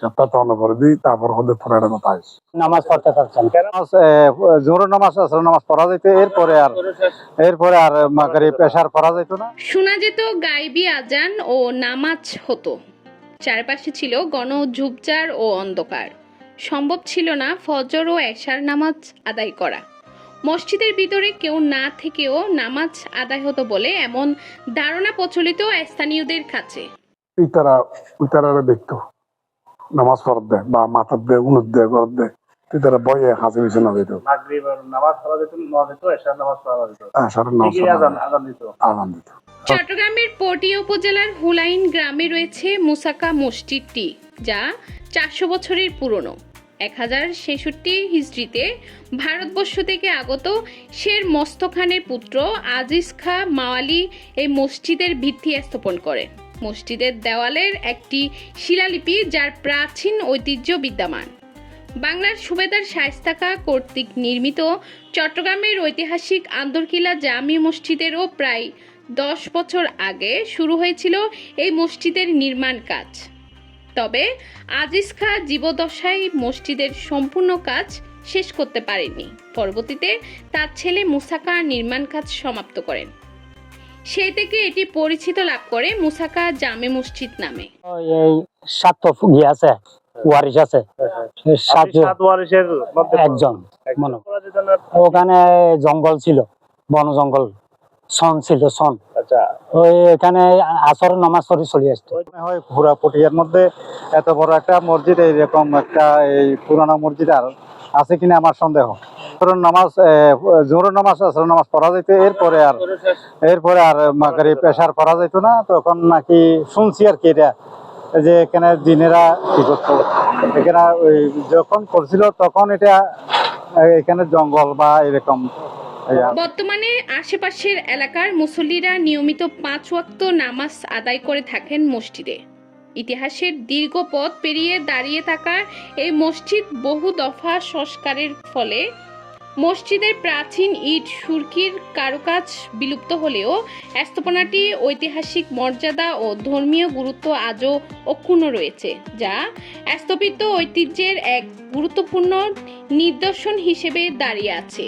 সপ্তাহ পরে দিই তারপর হলে ফোরাটা কথা আসে নামাজ পড়তে পারছেন জোর নামাজ আসর নামাজ পড়া যেত এরপরে আর এরপরে আর মাগরিব পেশার পড়া যেত না। শোনা যেত গাইবি আজান ও নামাজ হতো। চারপাশে ছিল গণ ঝুপচার ও অন্ধকার। সম্ভব ছিল না ফজর ও এশার নামাজ আদায় করা। মসজিদের ভিতরে কেউ না থেকেও নামাজ আদায় হতো বলে এমন ধারণা প্রচলিত স্থানীয়দের কাছে। তুই তারা দেখতো। নামাজ দেয় বা মাথার দেয় উনুদ দেয় ঘর দেয় তুই তারা বয়ে হাসি মিশে না যেত ঠিকই আজান দিত। চট্টগ্রামের পটিয়া উপজেলার হুলাইন গ্রামে রয়েছে মুসাকা মসজিদটি যা চারশো বছরের পুরনো। এক হাজার ছেষট্টি হিজড়িতে ভারতবর্ষ থেকে আগত শের মস্ত খানের পুত্র আজিজ খা মাওয়ালি এই মসজিদের ভিত্তি স্থাপন করেন মসজিদের দেওয়ালের একটি শিলালিপি যার প্রাচীন ঐতিহ্য বিদ্যমান। বাংলার সুবেদার শায়স্তাকা কর্তৃক নির্মিত চট্টগ্রামের ঐতিহাসিক আন্দরকিলা জামি মসজিদেরও প্রায় দশ বছর আগে শুরু হয়েছিল এই মসজিদের নির্মাণ কাজ। তবে আজিজ খা জীবদশায় মসজিদের সম্পূর্ণ কাজ শেষ করতে পারেননি। পরবর্তীতে তার ছেলে মুসাকা নির্মাণ কাজ সমাপ্ত করেন। সেই থেকে এটি পরিচিত লাভ করে মুসাকা জামে মসজিদ নামে। এই সাত ইয়ে আছে ওয়ারিশ আছে। সাত ওয়ারিশের একজন মনে ওখানে জঙ্গল ছিল বন জঙ্গল সন ছিল সন। আচ্ছা। ওই এখানে আসর নামাজ পড়ে চলে আসতো। হয় পুরা পটিয়ার মধ্যে এত বড় একটা মসজিদ এইরকম একটা এই পুরানো মসজিদ আর আছে কিনা আমার সন্দেহ। নামাজ নামাজ নামাজ পড়া এরপরে আর এরপরে আর মাগরি পেশার পড়া না, তখন নাকি শুনছি আর কি এটা, যে এখানে দিনেরা কি করতো? এখানে ওই যখন করছিল, তখন এটা এখানে জঙ্গল বা এরকম। বর্তমানে আশেপাশের এলাকার মুসল্লিরা নিয়মিত পাঁচ ওয়াক্ত নামাজ আদায় করে থাকেন মসজিদে। ইতিহাসের দীর্ঘ পথ পেরিয়ে দাঁড়িয়ে থাকা এই মসজিদ বহু দফা সংস্কারের ফলে মসজিদের প্রাচীন ইট সুরকির কারুকাজ বিলুপ্ত হলেও স্থাপনাটি ঐতিহাসিক মর্যাদা ও ধর্মীয় গুরুত্ব আজও অক্ষুণ্ণ রয়েছে, যা স্থাপিত ঐতিহ্যের এক গুরুত্বপূর্ণ নিদর্শন হিসেবে দাঁড়িয়ে আছে।